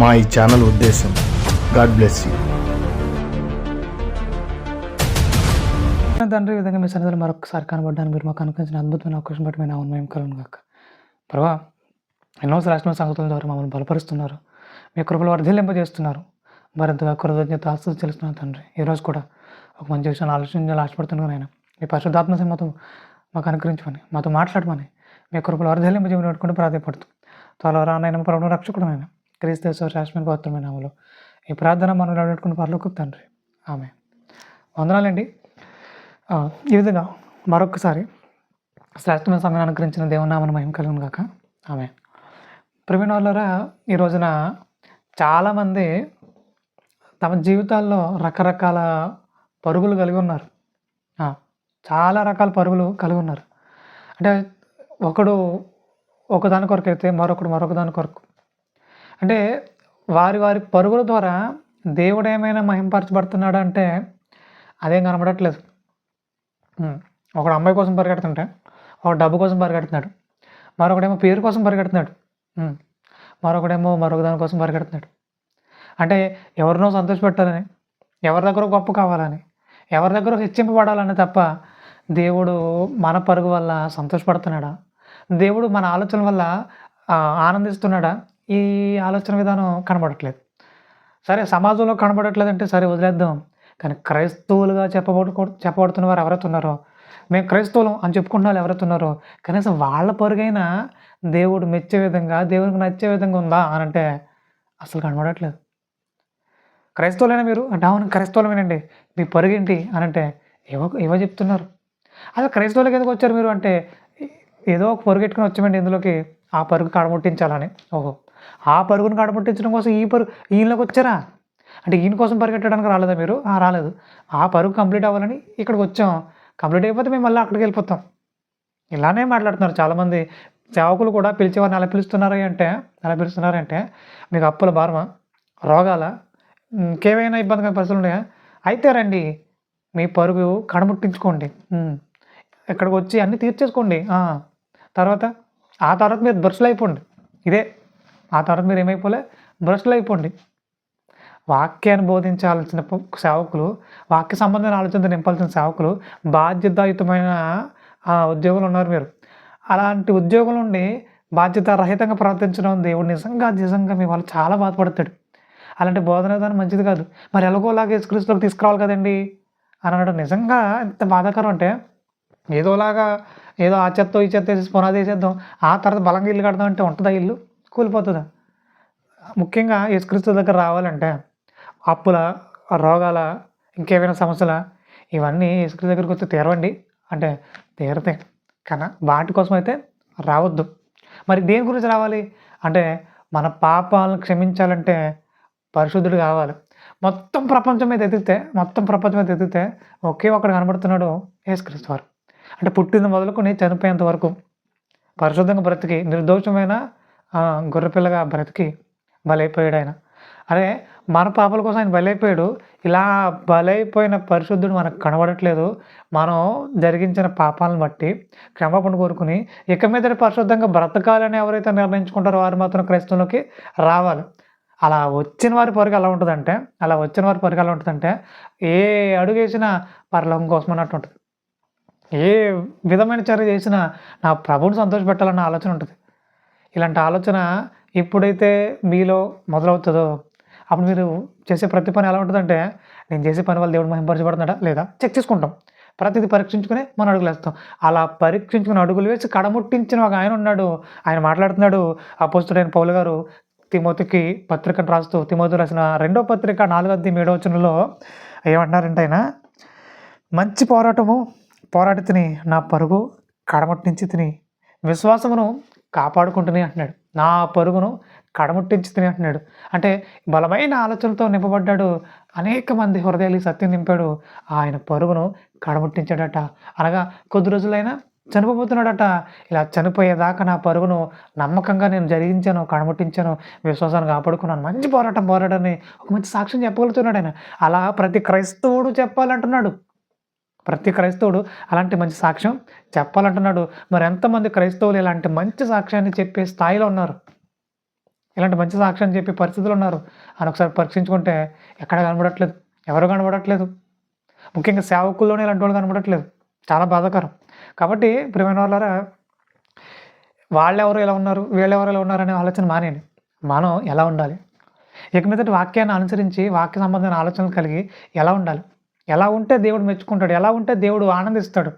మా ఈ ఛానల్ ఉద్దేశం. God bless you. తండ్రి విధంగా మీ సన్నిధిలో మరొకసారి కనబడ్డాను మీరు మాకు అనుకుంచిన అద్భుతమైన అవకాశం బట్టి మేము అవును మేము కలను కాక ప్రభా ఎన్నో శ్రేష్ఠమైన సంగతుల ద్వారా మమ్మల్ని బలపరుస్తున్నారు. మీ కృపలు వర్ధిల్లింపజేస్తున్నారు. మరింతగా కృతజ్ఞత ఆస్తులు తెలుస్తున్నాను తండ్రి. ఈరోజు కూడా ఒక మంచి విషయాన్ని ఆలోచించాలి ఆశపడుతున్నాను ఆయన మీ పరిశుద్ధాత్మ సమ్మతం మాకు అనుకరించమని మాతో మాట్లాడమని మీ కృపలు వర్ధిల్లింపజేయమని పెట్టుకుంటూ ప్రాధాయపడుతూ త్వరలో రానైనా ప్రభుత్వం రక్షకుడు ఆయన క్రీస్తు శ్రేష్టమైన గౌతమైన నామలో ఈ ప్రార్థన మనం నడుచుకుని పర్లోకి తండ్రి. ఆమె వందనాలండి. ఈ విధంగా మరొకసారి శ్రేష్టమైన సమయాన్ని అనుగ్రహించిన దేవునామన మహిమ కలుగును గాక. ఆమె ప్రవీణ వాళ్ళరా ఈ రోజున చాలామంది తమ జీవితాల్లో రకరకాల పరుగులు కలిగి ఉన్నారు. చాలా రకాల పరుగులు కలిగి ఉన్నారు. అంటే ఒకడు ఒకదాని కొరకు అయితే మరొకడు మరొక దాని కొరకు అంటే వారి వారి పరుగుల ద్వారా దేవుడు ఏమైనా మహింపరచబడుతున్నాడు అంటే అదేం కనబడట్లేదు. ఒకడు అమ్మాయి కోసం పరిగెడుతుంటే ఒక డబ్బు కోసం పరిగెడుతున్నాడు మరొకడేమో పేరు కోసం పరిగెడుతున్నాడు మరొకడేమో మరొక దాని కోసం పరిగెడుతున్నాడు. అంటే ఎవరినో సంతోషపెట్టాలని ఎవరి దగ్గర గొప్ప కావాలని ఎవరి దగ్గర హెచ్చింపబడాలని తప్ప దేవుడు మన పరుగు వల్ల సంతోషపడుతున్నాడా? దేవుడు మన ఆలోచన వల్ల ఆనందిస్తున్నాడా? ఈ ఆలోచన విధానం కనబడట్లేదు. సరే సమాజంలో కనబడట్లేదంటే సరే వదిలేద్దాం. కానీ క్రైస్తవులుగా చెప్పబడు చెప్పబడుతున్న వారు ఎవరైతే ఉన్నారో మేము క్రైస్తవులం అని చెప్పుకున్న వాళ్ళు ఎవరైతే ఉన్నారో కనీసం వాళ్ళ పరుగైనా దేవుడు మెచ్చే విధంగా దేవునికి నచ్చే విధంగా ఉందా అని అంటే అసలు కనబడట్లేదు. క్రైస్తవులైనా మీరు అంటే అవును క్రైస్తవులమేనండి మీ పరుగేంటి అని అంటే ఏవో ఏవో చెప్తున్నారు. అసలు క్రైస్తవులకి ఎందుకు వచ్చారు మీరు అంటే ఏదో ఒక పరుగెట్టుకుని వచ్చామండి ఇందులోకి ఆ పరుగు కడముట్టించాలని. ఓహో. ఆ పరుగును కడపట్టించడం కోసం ఈ పరుగు ఈయనలోకి వచ్చారా? అంటే ఈయన కోసం పరిగెట్టడానికి రాలేదా మీరు? రాలేదు. ఆ పరుగు కంప్లీట్ అవ్వాలని ఇక్కడికి వచ్చాం. కంప్లీట్ అయిపోతే మేము మళ్ళీ అక్కడికి వెళ్ళిపోతాం. ఇలానే మాట్లాడుతున్నారు చాలామంది. సేవకులు కూడా పిలిచేవారిని అలా పిలుస్తున్నారు అంటే ఎలా పిలుస్తున్నారంటే మీకు అప్పుల భారమా? రోగాల? ఇంకేమైనా ఇబ్బందికర పరిస్థితులు ఉన్నాయా? అయితే రండి. మీ పరుగు కడముట్టించుకోండి ఇక్కడికి వచ్చి అన్నీ తీర్చేసుకోండి. తర్వాత ఆ తర్వాత మీరు బ్రష్లు అయిపోండి ఇదే. ఆ తర్వాత మీరు ఏమైపోలే? బ్రష్లు అయిపోండి. వాక్యాన్ని బోధించాల్సిన సేవకులు వాక్య సంబంధమైన ఆలోచనతో నింపాల్సిన సేవకులు బాధ్యతాయుతమైన ఆ, ఉద్యోగులు ఉన్నారు మీరు. అలాంటి ఉద్యోగుల నుండి బాధ్యత రహితంగా ప్రవర్తించడం దేవుడు నిజంగా నిజంగా మీ వాళ్ళు చాలా బాధపడతాడు. అలాంటి బోధన విధానం మంచిది కాదు. మరి ఎలాగోలాగా యేసుక్రీస్తులోకి తీసుకురావాలి కదండి? అని అనడం నిజంగా ఎంత బాధాకరం అంటే ఏదోలాగా ఏదో ఆ చెత్త ఈ చెత్త వేసి పునాది వేసేద్దాం ఆ తర్వాత బలంగా ఇల్లు కడదాం అంటే ఉంటుందా ఇల్లు? కూలిపోతుందా? ముఖ్యంగా యేసుక్రీస్తు దగ్గర రావాలంటే అప్పుల రోగాల ఇంకేమైనా సమస్యల ఇవన్నీ యేసుక్రీస్తు దగ్గరికి వచ్చి తీరవండి. అంటే తీరతే కానీ వాటి కోసం అయితే రావద్దు. మరి దేని గురించి రావాలి? అంటే మన పాపాలను క్షమించాలంటే పరిశుద్ధుడు కావాలి. మొత్తం ప్రపంచం మీద ఎదిగితే మొత్తం ప్రపంచం మీద ఎదిగితే ఒకే ఒకటి కనబడుతున్నాడు యేసుక్రీస్తు వారు. అంటే పుట్టిన మొదలుకొని చనిపోయేంత వరకు పరిశుద్ధంగా బ్రతికి నిర్దోషమైన గొర్రెపిల్లగా బ్రతికి బలైపోయాడు ఆయన అదే మన పాపల కోసం ఆయన బలైపోయాడు. ఇలా బలైపోయిన పరిశుద్ధుడు మనకు కనబడట్లేదు. మనం జరిగించిన పాపాలను బట్టి క్షమాపణ కోరుకుని ఇక మీద పరిశుద్ధంగా బ్రతకాలని ఎవరైతే నిర్ణయించుకుంటారో వారు మాత్రం క్రైస్తవంలోకి రావాలి. అలా వచ్చిన వారి పరుగు ఎలా ఉంటుందంటే అలా వచ్చిన వారి పరుగు ఎలా ఉంటుందంటే ఏ అడుగు వేసినా పరలోకం కోసం అన్నట్టు ఉంటుంది. ఏ విధమైన చర్య చేసినా నా ప్రభుని సంతోషపెట్టాలన్న ఆలోచన ఉంటుంది. ఇలాంటి ఆలోచన ఎప్పుడైతే మీలో మొదలవుతుందో అప్పుడు మీరు చేసే ప్రతి పని ఎలా ఉంటుందంటే నేను చేసే పని వల్ల దేవుడు మహింపరచబడుతున్నాడా లేదా? చెక్ చేసుకుంటాం. ప్రతిదీ పరీక్షించుకుని మనం అడుగులు వేస్తాం. అలా పరీక్షించుకుని అడుగులు వేసి కడముట్టించిన ఒక ఆయన ఉన్నాడు. ఆయన మాట్లాడుతున్నాడు. అపోస్తుడైన పౌలు గారు తిమోతికి పత్రికను రాస్తూ తిమోతి రాసిన రెండో పత్రిక నాలుగో అధ్యాయం ఏడో వచనంలో ఏమంటున్నారంటే ఆయన మంచి పోరాటము పోరాటి తిని నా పరుగు కడముట్టించి తిని విశ్వాసమును కాపాడుకుంటుని అంటున్నాడు. నా పరుగును కడముట్టించి తిని అంటున్నాడు. అంటే బలమైన ఆలోచనలతో నింపబడ్డాడు. అనేక మంది హృదయాలు సత్యం నింపాడు. ఆయన పరుగును కడముట్టించాడట. అనగా కొద్ది రోజులైనా చనిపోతున్నాడట ఇలా చనిపోయేదాకా నా పరుగును నమ్మకంగా నేను జరిగించాను కడముట్టించాను విశ్వాసాన్ని కాపాడుకున్నాను. మంచి పోరాటం పోరాడని ఒక మంచి సాక్ష్యం చెప్పగలుగుతున్నాడు ఆయన. అలా ప్రతి క్రైస్తవుడు చెప్పాలంటున్నాడు. ప్రతి క్రైస్తవుడు అలాంటి మంచి సాక్ష్యం చెప్పాలంటున్నాడు. మరి ఎంతమంది క్రైస్తవులు ఇలాంటి మంచి సాక్ష్యాన్ని చెప్పే స్థాయిలో ఉన్నారు? ఇలాంటి మంచి సాక్ష్యాన్ని చెప్పే పరిస్థితులు ఉన్నారు? అని ఒకసారి పరీక్షించుకుంటే ఎక్కడ కనబడట్లేదు? ఎవరు కనబడట్లేదు? ముఖ్యంగా సేవకుల్లోనే ఇలాంటి వాళ్ళు కనబడట్లేదు. చాలా బాధాకరం. కాబట్టి ప్రియమైన వాళ్ళారా వాళ్ళెవరు ఎలా ఉన్నారు? వీళ్ళెవరు ఎలా ఉన్నారనే ఆలోచన మానేయండి. మనం ఎలా ఉండాలి? ఇక మీదటి వాక్యాన్ని అనుసరించి వాక్య సంబంధమైన ఆలోచనలు కలిగి ఎలా ఉండాలి? ఎలా ఉంటే దేవుడు మెచ్చుకుంటాడు ఎలా ఉంటే దేవుడు ఆనందిస్తాడు.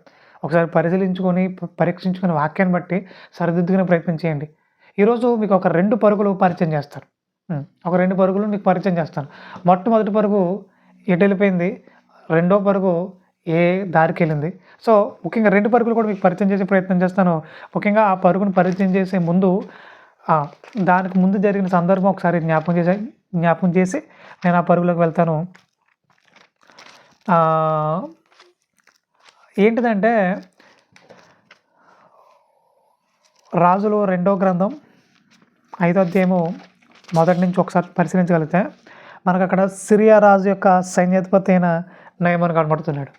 ఒకసారి పరిశీలించుకొని పరీక్షించుకుని వాక్యాన్ని బట్టి సరిదిద్దుకునే ప్రయత్నం చేయండి. ఈరోజు మీకు ఒక రెండు పరుగులు పరిచయం చేస్తారు ఒక రెండు పరుగులు మీకు పరిచయం చేస్తాను. మొట్టమొదటి పరుగు ఎటు వెళ్ళిపోయింది? రెండో పరుగు ఏ దారికి వెళ్ళింది? సో ముఖ్యంగా రెండు పరుగులు కూడా మీకు పరిచయం చేసే ప్రయత్నం చేస్తాను. ముఖ్యంగా ఆ పరుగును పరిచయం చేసే ముందు దానికి ముందు జరిగిన సందర్భం ఒకసారి జ్ఞాపకం చేసే జ్ఞాపకం చేసి నేను ఆ పరుగులోకి వెళ్తాను. ఏంటిదంటే రాజులు రెండో గ్రంథం ఐదో అధ్యాయము మొదటి నుంచి ఒకసారి పరిశీలించగలిగితే మనకు అక్కడ సిరియా రాజు యొక్క సైన్యాధిపతి అయిన నయమాను కనబడుతున్నాడు.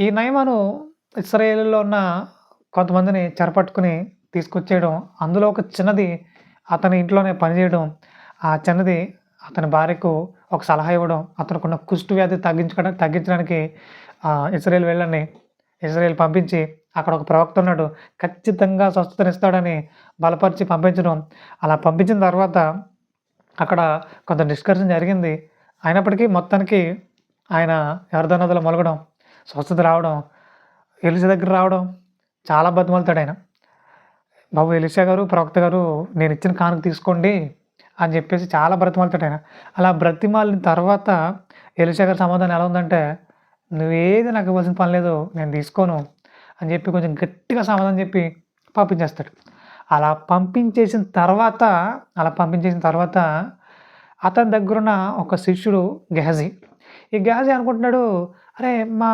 ఈ నయమాను ఇస్రాయేల్లో ఉన్న కొంతమందిని చెరపట్టుకుని తీసుకొచ్చేయడం అందులో ఒక చిన్నది అతని ఇంట్లోనే పనిచేయడం ఆ చిన్నది అతని భార్యకు ఒక సలహా ఇవ్వడం అతనుకున్న కుష్టు వ్యాధి తగ్గించుకోవడానికి తగ్గించడానికి ఇజ్రాయెల్ వెళ్ళని ఇజ్రాయెల్ పంపించి అక్కడ ఒక ప్రవక్త ఉన్నాడు. ఖచ్చితంగా స్వస్థతనిస్తాడని బలపరిచి పంపించడం. అలా పంపించిన తర్వాత అక్కడ కొంత డిస్కషన్ జరిగింది. అయినప్పటికీ మొత్తానికి ఆయన ఎర్రదన్నదలో మొలగడం స్వస్థత రావడం ఎలిసా దగ్గర రావడం చాలా బతిమలుతాడు ఆయన. బాబు ఎలిషా గారు ప్రవక్త గారు నేను ఇచ్చిన కానుక తీసుకోండి అని చెప్పేసి చాలా బ్రతిమాలుతాడు ఆయన అలా బ్రతిమాలిన తర్వాత ఎలిషా సమాధానం ఎలా ఉందంటే నువ్వేది నాకు ఇవ్వాల్సిన పని లేదు నేను తీసుకోను అని చెప్పి కొంచెం గట్టిగా సమాధానం చెప్పి పంపించేస్తాడు. అలా పంపించేసిన తర్వాత అలా పంపించేసిన తర్వాత అతని దగ్గరున్న ఒక శిష్యుడు గెహజీ. ఈ గెహజీ అనుకుంటున్నాడు అరే మా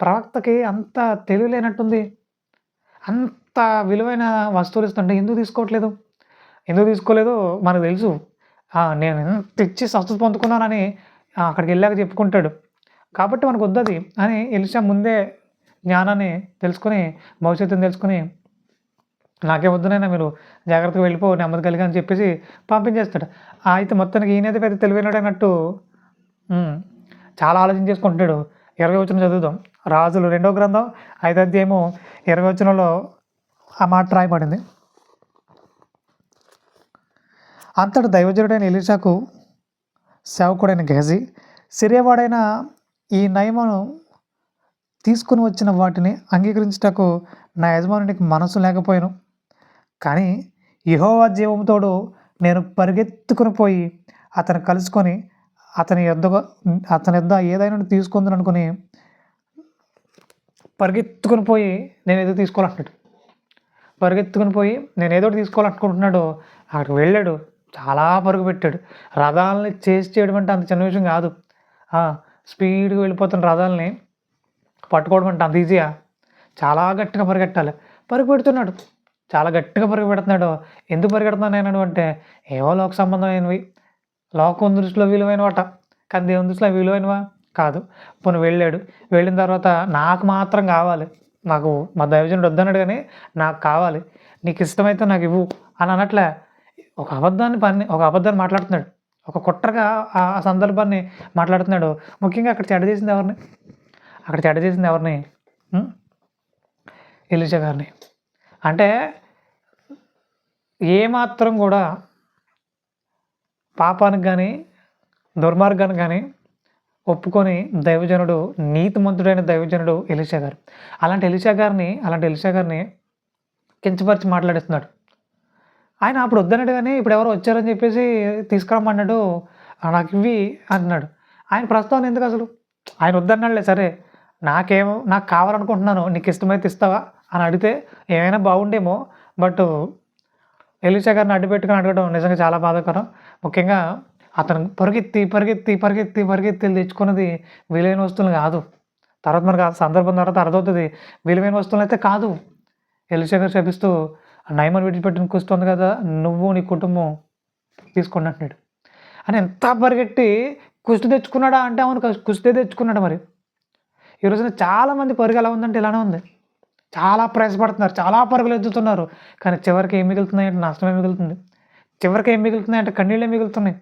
ప్రవక్తకి అంత తెలియలేనట్టుంది అంత విలువైన వస్తువులు ఇస్తుంటే ఎందుకు తీసుకోవట్లేదు? ఎందుకు తీసుకోలేదు మనకు తెలుసు. నేను ఎంత ఇచ్చి స్వస్థత పొందుకున్నానని అక్కడికి వెళ్ళాక చెప్పుకుంటాడు. కాబట్టి మనకు వద్దది అని ఎలిషా ముందే జ్ఞానాన్ని తెలుసుకొని భవిష్యత్తుని తెలుసుకొని నాకే వద్దునైనా మీరు జాగ్రత్తగా వెళ్ళిపో నెమ్మది కలిగా అని చెప్పేసి పంపించేస్తాడు. అయితే మొత్తానికి ఈయనైతే పెద్ద తెలివైనడు అన్నట్టు చాలా ఆలోచన చేసుకుంటున్నాడు ఇరవై వచనం చదువుదాం. రాజులు రెండో గ్రంథం ఐదో అధ్యాయము ఇరవై వచనంలో ఆ మాట రాయబడింది. అంతటి దైవజనుడైన ఎలీషాకు సేవకుడైన గెహజీ సిరియవాడైన ఈ నయమను తీసుకుని వచ్చిన వాటిని అంగీకరించుటకు నా యజమానునికి మనసు లేకపోయాను. కానీ యెహోవా జీవంతోడు నేను పరిగెత్తుకుని పోయి అతను కలుసుకొని అతని యొద్ద అతని యొద్ద ఏదైనా తీసుకుందని అనుకుని పరిగెత్తుకుని పోయి నేను ఏదో తీసుకోవాలంటున్నాడు. పరిగెత్తుకుని పోయి నేను ఏదో ఒకటి తీసుకోవాలనుకుంటున్నాడు అక్కడికి వెళ్ళాడు. చాలా పరుగు పెట్టాడు. రథాలని చేసి చేయడం అంటే అంత చిన్న విషయం కాదు. స్పీడ్గా వెళ్ళిపోతున్న రథాలని పట్టుకోవడం అంటే అంత ఈజీయా చాలా గట్టిగా పరిగెట్టాలి. పరుగు పెడుతున్నాడు. చాలా గట్టిగా పరుగు పెడుతున్నాడు. ఎందుకు పరిగెడుతున్నాను నేను అంటే ఏవో లోక సంబంధమైనవి. లోకం దృష్టిలో విలువైనవట. కానీ దేవుని దృష్టిలో విలువైనవా? కాదు. పోనీ వెళ్ళాడు. వెళ్ళిన తర్వాత నాకు మాత్రం కావాలి. నాకు మా దైవజనుడు వద్దన్నాడు కానీ నాకు కావాలి. నీకు ఇష్టమైతే నాకు ఇవ్వు. అని అనట్లే ఒక అబద్ధాన్ని పని ఒక అబద్ధాన్ని మాట్లాడుతున్నాడు. ఒక కుట్రగా ఆ సందర్భాన్ని మాట్లాడుతున్నాడు. ముఖ్యంగా అక్కడ చెడ్డ చేసింది ఎవరిని? అక్కడ చెడ్డ చేసింది ఎవరిని? ఉం? గారిని. అంటే ఏమాత్రం కూడా పాపానికి కానీ దుర్మార్గానికి కానీ ఒప్పుకొని దైవజనుడు నీతిమంతుడైన దైవజనుడు ఎలిషా గారు. అలాంటి ఎలిషా గారిని అలాంటి ఎలిషా గారిని కించపరిచి మాట్లాడిస్తున్నాడు. ఆయన అప్పుడు వద్దన్నాడు కానీ ఇప్పుడు ఎవరో వచ్చారని చెప్పేసి తీసుకురమ్మన్నాడు. నాకు ఇవి అంటున్నాడు ఆయన ప్రస్తుతం ఎందుకు అసలు? ఆయన వద్దన్నాడులే సరే. నాకేమో నాకు కావాలనుకుంటున్నాను నీకు ఇష్టమైతే ఇస్తావా అని అడిగితే ఏమైనా బాగుండేమో బట్ ఎలిషా గారిని అడ్డు పెట్టుకుని అడగడం నిజంగా చాలా బాధాకరం. ముఖ్యంగా అతను పరిగెత్తి పరిగెత్తి పరిగెత్తి పరిగెత్తి తెచ్చుకున్నది విలువైన వస్తువులు కాదు. తర్వాత మనకు ఆ సందర్భం తర్వాత అర్థమవుతుంది. విలువైన వస్తువులు అయితే కాదు. ఎలిషా గారు శపిస్తూ నయమని విడిచిపెట్టి కుస్తుంది కదా నువ్వు నీ కుటుంబం తీసుకోండి అంటున్నాడు అని ఎంత పరిగెట్టి కుస్తీ తెచ్చుకున్నాడా అంటే అవును కుస్తే కుస్తీ తెచ్చుకున్నాడు మరి. ఈ రోజున చాలామంది పరుగు ఎలా ఉందంటే ఇలానే ఉంది. చాలా ప్రయాసపడుతున్నారు చాలా పరుగులు ఎత్తుతున్నారు. కానీ చివరికి ఏం మిగులుతున్నాయి అంటే నష్టమే మిగులుతుంది. చివరికి ఏం మిగులుతున్నాయి అంటే కన్నీళ్ళే మిగులుతున్నాయి.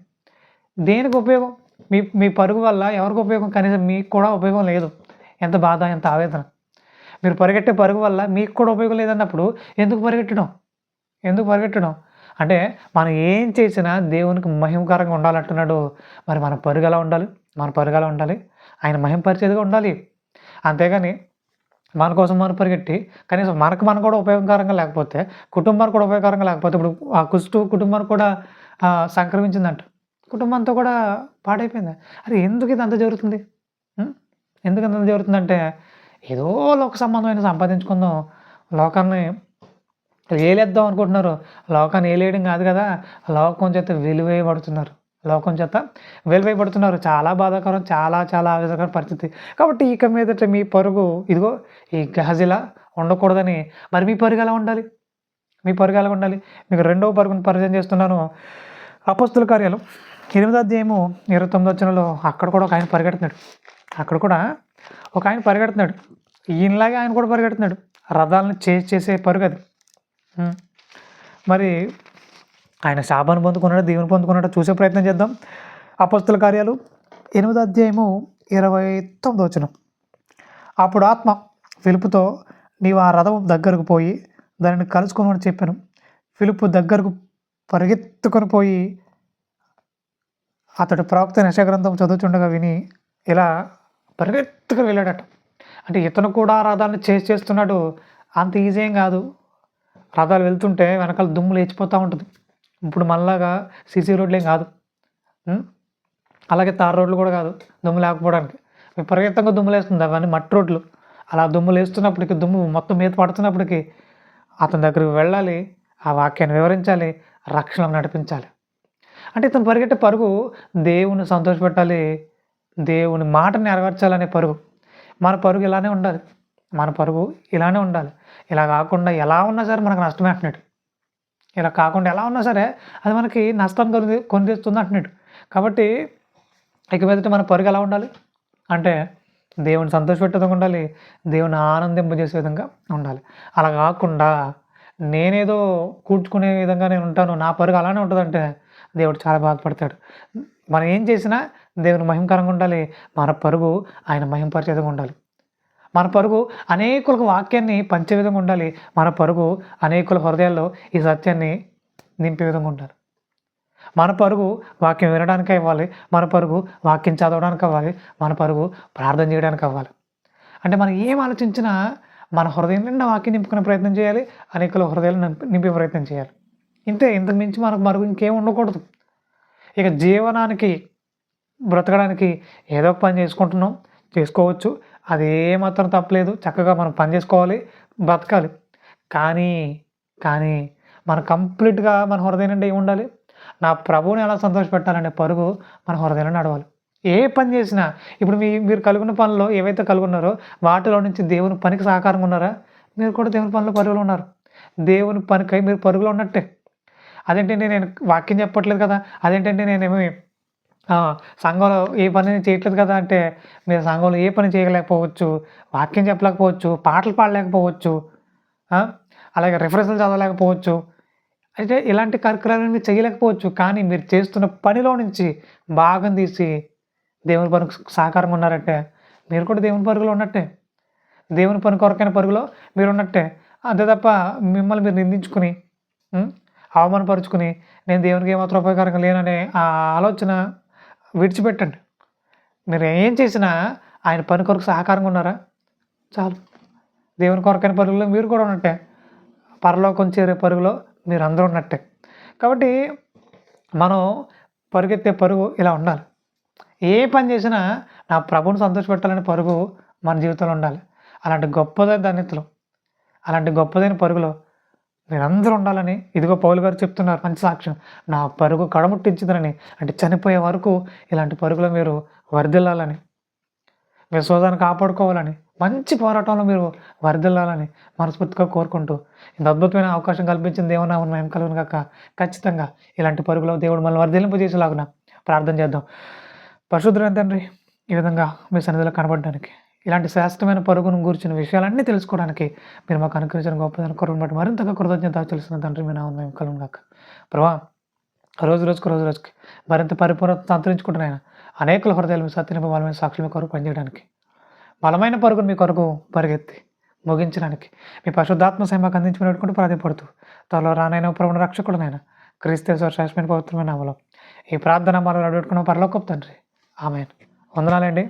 దేనికి ఉపయోగం? మీ మీ పరుగు వల్ల ఎవరికి ఉపయోగం? కనీసం మీకు కూడా ఉపయోగం లేదు. ఎంత బాధ ఎంత ఆవేదన. మీరు పరిగెట్టే పరుగు వల్ల మీకు కూడా ఉపయోగం లేదన్నప్పుడు ఎందుకు పరిగెట్టడం? ఎందుకు పరిగెట్టడం? అంటే మనం ఏం చేసినా దేవునికి మహిమకరంగా ఉండాలంటున్నాడు. మరి మన పరుగు ఎలా ఉండాలి? మన పరుగు ఎలా ఉండాలి? ఆయన మహిమపరిచేదిగా ఉండాలి. అంతేగాని మన కోసం మనం పరిగెట్టి కనీసం మనకు మనం కూడా ఉపయోగకరంగా లేకపోతే కుటుంబానికి కూడా ఉపయోగకరంగా లేకపోతే ఇప్పుడు ఆ కుష్టు కుటుంబానికి కూడా సంక్రమించిందంట. కుటుంబంతో కూడా పాడైపోయింది. అరే ఎందుకు ఇది అంత జరుగుతుంది? ఎందుకు అంత జరుగుతుందంటే ఏదో లోక సంబంధమైన సంపాదించుకుందాం. లోకాన్ని ఏలేద్దాం అనుకుంటున్నారు. లోకాన్ని ఏలేయడం కాదు కదా. లోకం చేత వెలివేయబడుతున్నారు. లోకం చేత వెలివేయబడుతున్నారు. చాలా బాధాకరం చాలా చాలా ఆవేదకర పరిస్థితి. కాబట్టి ఇక మీదట మీ పరుగు ఇదిగో ఈ గహజిలా ఉండకూడదని. మరి మీ పరుగు ఎలా ఉండాలి? మీ పరుగు ఎలా ఉండాలి? మీకు రెండవ పరుగును పరిచయం చేస్తున్నాను. అపస్తుల కార్యాలు. ఎనిమిదో అధ్యాయము ఇరవై తొమ్మిది వచ్చినలో అక్కడ కూడా ఒక ఆయన పరిగెడుతున్నాడు. అక్కడ కూడా ఒక ఆయన పరిగెడుతున్నాడు. ఈయనలాగే ఆయన కూడా పరిగెడుతున్నాడు. రథాలను చేసి చేసే పరుగు అది. మరి ఆయన శాపాన్ని పొందుకున్నాడు దేవుని పొందుకున్నాడు చూసే ప్రయత్నం చేద్దాం. అపస్తుల కార్యాలు ఎనిమిదో అధ్యాయము ఇరవై తొమ్మిది వచ్చిన అప్పుడు ఆత్మ ఫిలుపుతో నీవు ఆ రథం దగ్గరకు పోయి దానిని కలుసుకోమని చెప్పాను. ఫిలుపు దగ్గరకు పరిగెత్తుకొని పోయి అతడు ప్రవక్త నిశగ్రంథం చదువుతుండగా విని ఇలా పరిగెత్తుకుని వెళ్ళాడట. అంటే ఇతను కూడా రథాన్ని చేసి చేస్తున్నాడు. అంత ఈజీ ఏం కాదు. రథాలు వెళ్తుంటే వెనకాల దుమ్ము లేచిపోతూ ఉంటుంది. ఇప్పుడు మళ్ళాగా సీసీ రోడ్లు ఏం కాదు. అలాగే తార్ రోడ్లు కూడా కాదు దుమ్ము లేకపోవడానికి. విపరీతంగా దుమ్ము లేస్తుంది అవన్నీ మట్టి రోడ్లు. అలా దుమ్ము లేస్తున్నప్పటికి దుమ్ము మొత్తం మీద పడుతున్నప్పటికీ అతని దగ్గరికి వెళ్ళాలి ఆ వాక్యాన్ని వివరించాలి రక్షణ నడిపించాలి. అంటే ఇతను పరిగెట్టే పరుగు దేవుని సంతోషపెట్టాలి దేవుని మాట నెరవేర్చాలనే పరుగు. మన పరుగు ఇలానే ఉండాలి. మన పరుగు ఇలానే ఉండాలి. ఇలా కాకుండా ఎలా ఉన్నా సరే మనకు నష్టమే అంటున్నాడు. ఇలా కాకుండా ఎలా ఉన్నా సరే అది మనకి నష్టం కొని కొని తెస్తుంది అంటున్నాడు. కాబట్టి ఇక మీదట మన పరుగు ఎలా ఉండాలి? అంటే దేవుని సంతోషపెట్టే విధంగా ఉండాలి దేవుని ఆనందింపజేసే విధంగా ఉండాలి. అలా కాకుండా నేనేదో కూర్చుకునే విధంగా నేను ఉంటాను నా పరుగు అలానే ఉంటుందంటే దేవుడు చాలా బాధపడతాడు. మనం ఏం చేసినా దేవుని మహిమకరంగా ఉండాలి. మన పరుగు ఆయన మహిమపరిచే ఉండాలి. మన పరుగు అనేకులకు వాక్యాన్ని పంచే విధంగా ఉండాలి. మన పరుగు అనేకుల హృదయాల్లో ఈ సత్యాన్ని నింపే విధంగా ఉండాలి. మన పరుగు వాక్యం వినడానికి ఇవ్వాలి మన పరుగు వాక్యం చదవడానికి అవ్వాలి. మన పరుగు ప్రార్థన చేయడానికి అవ్వాలి. అంటే మనం ఏం ఆలోచించినా మన హృదయం నిండా వాక్యం నింపుకునే ప్రయత్నం చేయాలి. అనేకుల హృదయాలు నింపి నింపే ప్రయత్నం చేయాలి. ఇంతే ఇంతకు మించి మనకు మరుగు ఇంకేం ఉండకూడదు. ఇక జీవనానికి బ్రతకడానికి ఏదో ఒక పని చేసుకుంటున్నాం చేసుకోవచ్చు. అది ఏమాత్రం తప్పలేదు. చక్కగా మనం పని చేసుకోవాలి బ్రతకాలి. కానీ కానీ మన కంప్లీట్గా మన హృదయం నుండి ఏమి ఉండాలి? నా ప్రభువుని ఎలా సంతోషపెట్టాలనే పరుగు మన హృదయంలో నడవాలి. ఏ పని చేసినా ఇప్పుడు మీ మీరు కలుగున్న పనుల్లో ఏవైతే కలుగున్నారో వాటిలో నుంచి దేవుని పనికి సహకారంగా ఉన్నారా? మీరు కూడా దేవుని పనిలో పరుగులో ఉన్నారు. దేవుని పనికై మీరు పరుగులో ఉన్నట్టే. అదేంటంటే నేను వాక్యం చెప్పట్లేదు కదా? అదేంటంటే నేనేమి సంఘంలో ఏ పని చేయట్లేదు కదా అంటే మీరు సంఘంలో ఏ పని చేయలేకపోవచ్చు వాక్యం చెప్పలేకపోవచ్చు పాటలు పాడలేకపోవచ్చు అలాగే రిఫరెన్స్లు చదవలేకపోవచ్చు. అయితే ఇలాంటి కార్యక్రమాలన్నీ మీరు చేయలేకపోవచ్చు కానీ మీరు చేస్తున్న పనిలో నుంచి భాగం తీసి దేవుని పనికి సహకారంగా ఉన్నారంటే మీరు కూడా దేవుని పరుగులో ఉన్నట్టే. దేవుని పని కొరకైన పరుగులో మీరు ఉన్నట్టే. అంతే తప్ప మిమ్మల్ని మీరు నిందించుకుని అవమానపరుచుకుని నేను దేవునికి ఏమాత్రం ఉపయోగకరంగా లేననే ఆ ఆలోచన విడిచిపెట్టండి. మీరు ఏం చేసినా ఆయన పని కొరకు సహకారంగా ఉన్నారా? చాలు. దేవుని కొరకైన పరుగులో మీరు కూడా ఉన్నట్టే. పరలోకం చేరే పరుగులో మీరు అందరూ ఉన్నట్టే. కాబట్టి మనం పరుగెత్తే పరుగు ఇలా ఉండాలి. ఏ పని చేసినా నా ప్రభుని సంతోషపెట్టాలనే పరుగు మన జీవితంలో ఉండాలి. అలాంటి గొప్పదైన ధన్యతలు. అలాంటి గొప్పదైన పరుగులో మీరందరూ ఉండాలని ఇదిగో పౌలు గారు చెప్తున్నారు మంచి సాక్ష్యం. నా పరుగు కడముట్టించిందని అంటే చనిపోయే వరకు ఇలాంటి పరుగులో మీరు వరిదిల్లాలని మీ సోదాన్ని కాపాడుకోవాలని మంచి పోరాటంలో మీరు వర్ధిల్లాలని మనస్ఫూర్తిగా కోరుకుంటూ ఇంత అద్భుతమైన అవకాశం కల్పించింది ఏమన్నా ఉన్న మేము కలుగును కాక ఖచ్చితంగా ఇలాంటి పరుగులో దేవుడు మనల్ని వర్ధిల్లింపజేసేలాగున ప్రార్థన చేద్దాం. పరిశుద్ధులైన తండ్రి ఈ విధంగా మీ సన్నిధిలో కనబడడానికి ఇలాంటి శ్రేష్టమైన పరుగును గురించిన విషయాలన్నీ తెలుసుకోవడానికి మీరు మాకు అనుకరించిన గొప్పదన కొరను బట్టి మరింతగా కృతజ్ఞత తెలుస్తున్న తండ్రి మీ నామం మేము కలుగును కాక ప్రభా రోజు రోజుకు రోజు రోజుకి మరింత పరిపూర్ణత అంతరించుకుంటున్నాయన అనేకుల హృదయాలు మీ సత్యనిప బలమైన సాక్షులు మీ కొరకు పనిచేయడానికి బలమైన పరుగును మీ కొరకు పరిగెత్తి ముగించడానికి మీ పరిశుద్ధాత్మ సేమకు మాకు అందించి ప్రాధాన్యపడుతూ త్వరలో రానైన ప్రభుణ రక్షకుడునైనా క్రీస్తు శ్రేష్టమైన పవిత్రమైన నామలో ఈ ప్రార్థన మనం అడుగుకున్న పరలోకపు తండ్రి. ఆమె వందనాలండి.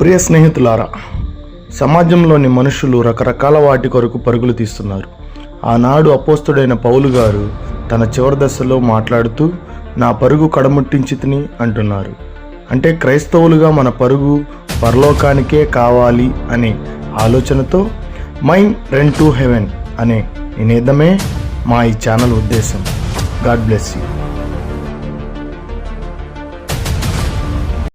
ప్రియ స్నేహితులారా సమాజంలోని మనుషులు రకరకాల వాటి కొరకు పరుగులు తీస్తున్నారు. ఆనాడు అపోస్తుడైన పౌలు గారు తన చివరి దశలో మాట్లాడుతూ నా పరుగు కడముట్టించి తిని అంటున్నారు. అంటే క్రైస్తవులుగా మన పరుగు పరలోకానికే కావాలి అనే ఆలోచనతో మైండ్ రెన్ టు హెవెన్ అనే నినేదమే మా ఈ ఛానల్ ఉద్దేశం. God bless you.